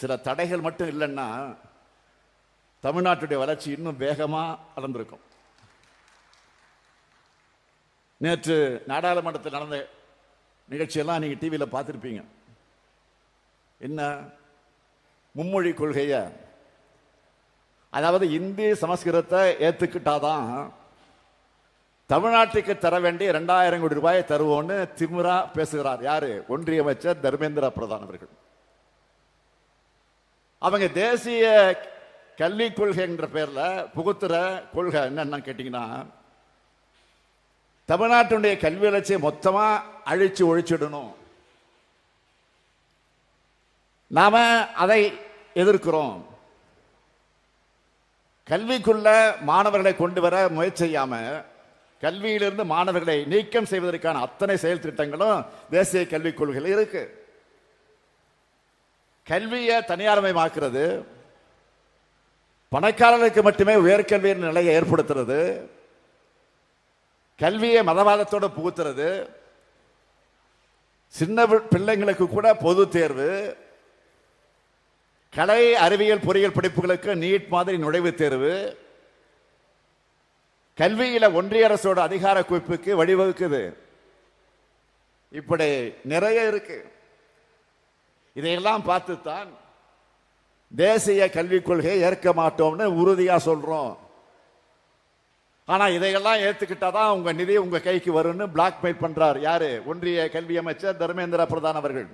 சில தடைகள் மட்டும் இல்லைன்னா தமிழ்நாட்டுடைய வளர்ச்சி இன்னும் வேகமாக வளர்ந்திருக்கும் நேற்று நாடாளுமன்றத்தில் நடந்த நிகழ்ச்சியெல்லாம் நீங்கள் டிவியில் பார்த்துருப்பீங்க. என்ன? மும்மொழி கொள்கையை அதாவது இந்தி சமஸ்கிருதத்தை ஏற்றுக்கிட்டாதான் தமிழ்நாட்டுக்கு தர வேண்டிய ரெண்டாயிரம் கோடி ரூபாயை தருவோன்னு திமுரா பேசுகிறார். யாரு? ஒன்றிய அமைச்சர் தர்மேந்திர பிரதான் அவர்கள். அவங்க தேசிய கல்விக் கொள்கை என்ற புகுத்துற கொள்கை என்னென்னு கேட்டிங்கன்னா தமிழ்நாட்டினுடைய கல்வி வளர்ச்சியை மொத்தமாக அழிச்சு ஒழிச்சிடணும். நாம் அதை எதிர்க்கிறோம். கல்விக்குள்ள மாணவர்களை கொண்டு வர முயற்சி செய்யாமல் கல்வியிலிருந்து மாணவர்களை நீக்கம் செய்வதற்கான அத்தனை செயல் திட்டங்களும் தேசிய கல்விக் கொள்கையில் இருக்குது கல்வியை தனியார்மயமாக்குறது பணக்காரர்களுக்கு மட்டுமே உயர்கல்வியின் நிலையை ஏற்படுத்துறது கல்வியை மதவாதத்தோடு புகுத்துறது சின்ன பி- பிள்ளைங்களுக்கு கூட பொது தேர்வு கலை அறிவியல் பொறியியல் படிப்புகளுக்கு நீட் மாதிரி நுழைவுத் தேர்வு கல்வியில் ஒன்றிய அரசோட அதிகார குவிப்புக்கு வழிவகுக்குது. இப்படி நிறைய இருக்குது இதையெல்லாம் பார்த்துத்தான் தேசிய கல்விக் கொள்கையை ஏற்க மாட்டோம்னு உறுதியா சொல்றோம். ஆனா இதையெல்லாம் ஏத்துக்கிட்டாதான் உங்க நிதி உங்க கைக்கு வரும்னு பிளாக்மெயில் பண்ணுறார் யாரு? ஒன்றிய கல்வி அமைச்சர் தர்மேந்திர பிரதான் அவர்கள்.